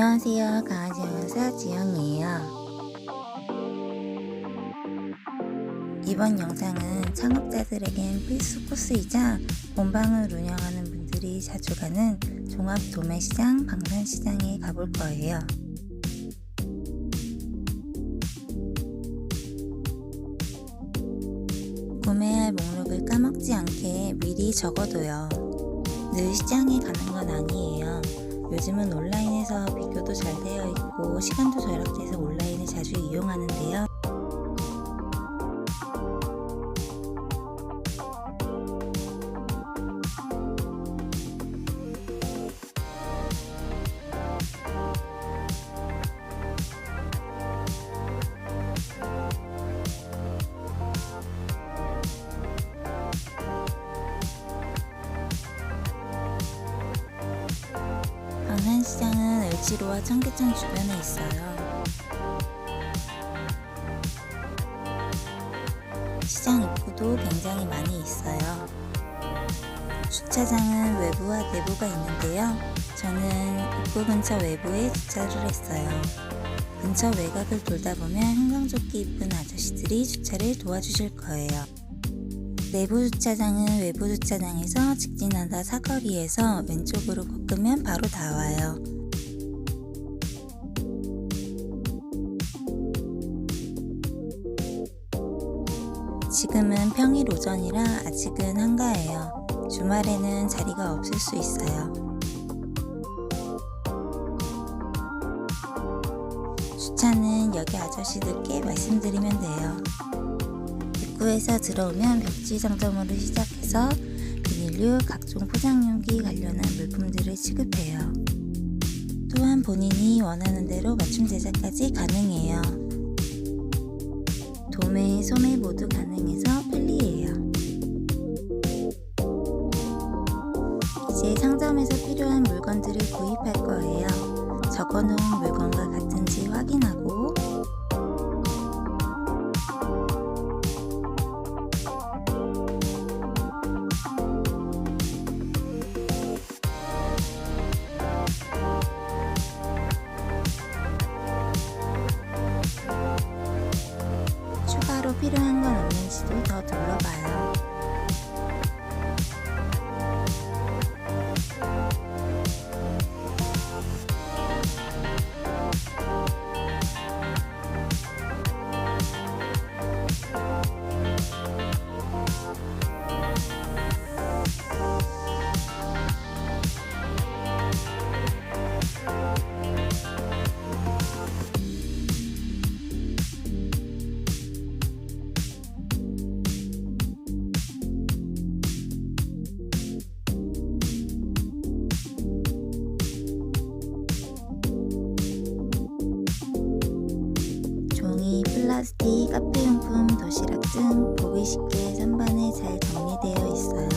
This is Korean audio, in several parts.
안녕하세요. 강아지 영양사 지영이에요. 이번 영상은 창업자들에겐 필수 코스이자 본방을 운영하는 분들이 자주 가는 종합 도매시장 방산시장에 가볼 거예요. 구매할 목록을 까먹지 않게 미리 적어둬요. 늘 시장에 가는 건 아니에요. 요즘은 온라인에서 비교도 잘 되어 있고 시간도 절약돼서 온라인을 자주 이용하는데요. 방산시장은 을지로와 청계천 주변에 있어요. 시장 입구도 굉장히 많이 있어요. 주차장은 외부와 내부가 있는데요. 저는 입구 근처 외부에 주차를 했어요. 근처 외곽을 돌다 보면 형광조끼 입은 아저씨들이 주차를 도와주실 거예요. 내부 주차장은 외부 주차장에서 직진하다 사거리에서 왼쪽으로 꺾으면 바로 나와요. 지금은 평일 오전이라 아직은 한가해요. 주말에는 자리가 없을 수 있어요. 주차는 여기 아저씨들께 말씀드리면 돼요. 입구에서 들어오면 벽지 상점으로 시작해서 비닐류, 각종 포장용기 관련한 물품들을 취급해요. 또한 본인이 원하는 대로 맞춤 제작까지 가능해요. 도매, 소매 모두 가능해서 편리해요. 이제 상점에서 필요한 물건들을 구입할 거예요. 적어놓은 물건과 같은지 확인하고 필요한 건 없는지도 더 둘러봐요. 등 보기 쉽게 선반에 잘 정리되어 있어요.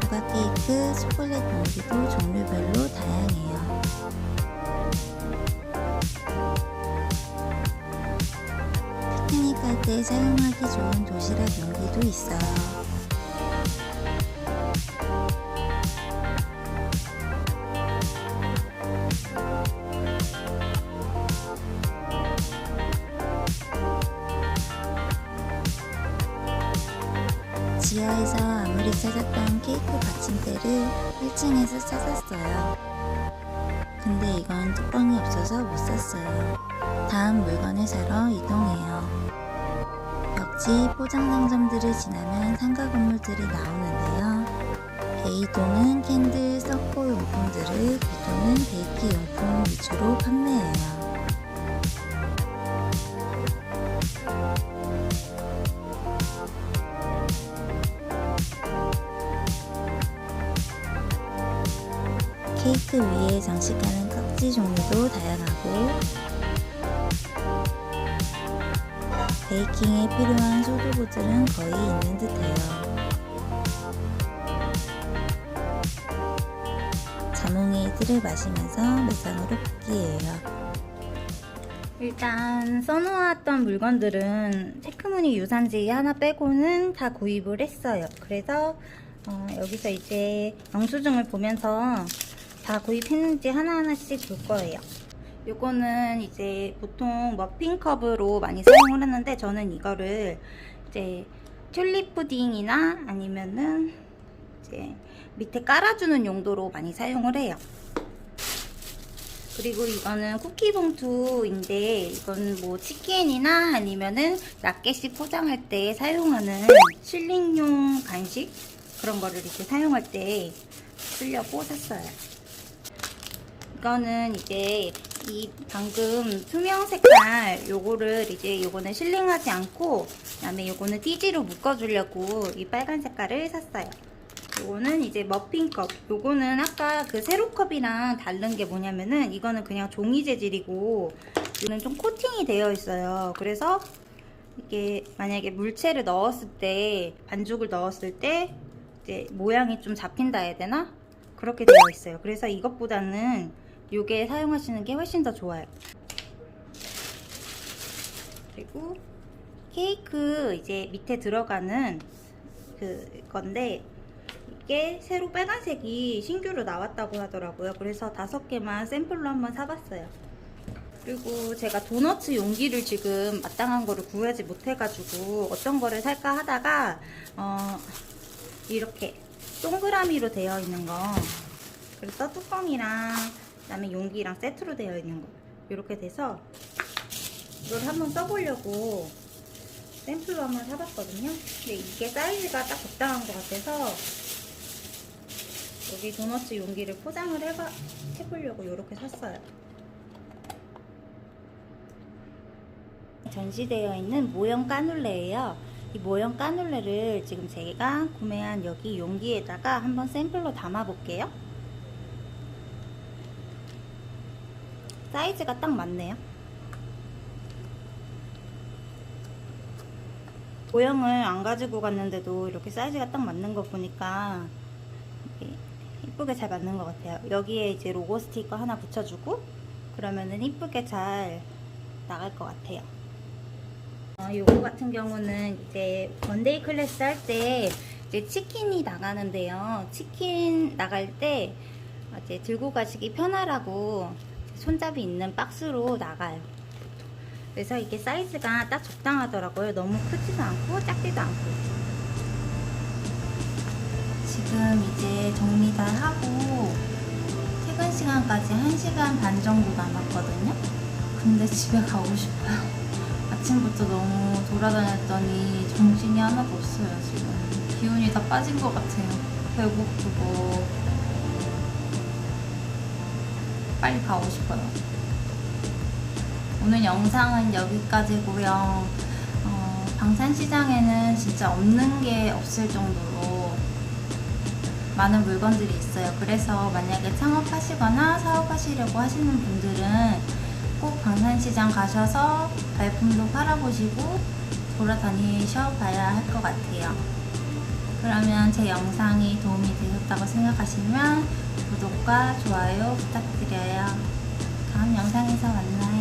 조각 케이크, 초콜릿 봉지도 종류별로 좋은 도시락 용기도 있어요. 지하에서 아무리 찾았던 케이크 받침대를 1층에서 찾았어요. 근데 이건 뚜껑이 없어서 못 샀어요. 다음 물건을 사러 이동해요. 벽지 포장 상점들을 지나면 상가 건물들이 나오는데요. A동은 캔들, 석고 용품들을 B동은 베이키 용품 위주로 판매해요. 케이크 위에 장식하는 깍지 종류도 다양하고 베이킹에 필요한 소도구들은 거의 있는 듯해요. 자몽에이드를 마시면서 매장으로 복귀해요. 일단 써놓았던 물건들은 체크무늬 유산지 하나 빼고는 다 구입을 했어요. 그래서 어, 여기서 이제 영수증을 보면서 다 구입했는지 하나하나씩 볼 거예요. 요거는 이제 보통 머핀컵으로 많이 사용을 하는데 저는 이거를 이제 튤립 푸딩이나 아니면은 이제 밑에 깔아주는 용도로 많이 사용을 해요. 그리고 이거는 쿠키 봉투인데 이건 뭐 치킨이나 아니면은 낱개씩 포장할 때 사용하는 실링용 간식 그런 거를 이렇게 사용할 때 쓰려고 샀어요. 이거는 이제 이 방금 투명 색깔 요거를 이제 요거는 실링하지 않고 그다음에 요거는 띠지로 묶어주려고 이 빨간 색깔을 샀어요. 요거는 이제 머핀컵. 요거는 아까 그 세로컵이랑 다른 게 뭐냐면은 이거는 그냥 종이 재질이고 이거는 좀 코팅이 되어 있어요. 그래서 이게 만약에 물체를 넣었을 때 반죽을 넣었을 때 이제 모양이 좀 잡힌다 해야 되나? 그렇게 되어 있어요. 그래서 이것보다는 요게 사용하시는 게 훨씬 더 좋아요. 그리고 케이크 이제 밑에 들어가는 그 건데 이게 새로 빨간색이 신규로 나왔다고 하더라고요. 그래서 다섯 개만 샘플로 한번 사봤어요. 그리고 제가 도너츠 용기를 지금 마땅한 거를 구하지 못해가지고 어떤 거를 살까 하다가 어 이렇게 동그라미로 되어 있는 거 그래서 뚜껑이랑 그다음에 용기랑 세트로 되어 있는 거 이렇게 돼서 이걸 한번 써보려고 샘플로 한번 사봤거든요. 근데 이게 사이즈가 딱 적당한 것 같아서 여기 도너츠 용기를 포장을 해봐, 해보려고 이렇게 샀어요. 전시되어 있는 모형 까눌레예요. 이 모형 까눌레를 지금 제가 구매한 여기 용기에다가 한번 샘플로 담아 볼게요. 사이즈가 딱 맞네요. 모형을 안 가지고 갔는데도 이렇게 사이즈가 딱 맞는 거 보니까 이쁘게 잘 맞는 것 같아요. 여기에 이제 로고 스티커 하나 붙여주고 그러면은 이쁘게 잘 나갈 것 같아요. 어, 요거 같은 경우는 이제 원데이 클래스 할 때 이제 치킨이 나가는데요. 치킨 나갈 때 이제 들고 가시기 편하라고 손잡이 있는 박스로 나가요. 그래서 이게 사이즈가 딱 적당하더라고요. 너무 크지도 않고 작지도 않고. 지금 이제 정리 다 하고 퇴근 시간까지 1시간 반 정도 남았거든요. 근데 집에 가고 싶어요. 아침부터 너무 돌아다녔더니 정신이 하나도 없어요, 지금. 기운이 다 빠진 것 같아요. 배고프고. 빨리 가고 싶어요. 오늘 영상은 여기까지고요. 어, 방산시장에는 진짜 없는 게 없을 정도로 많은 물건들이 있어요. 그래서 만약에 창업하시거나 사업하시려고 하시는 분들은 꼭 방산시장 가셔서 발품도 팔아보시고 돌아다니셔 봐야 할 것 같아요. 그러면 제 영상이 도움이 되셨다고 생각하시면 구독과 좋아요 부탁드려요. 다음 영상에서 만나요.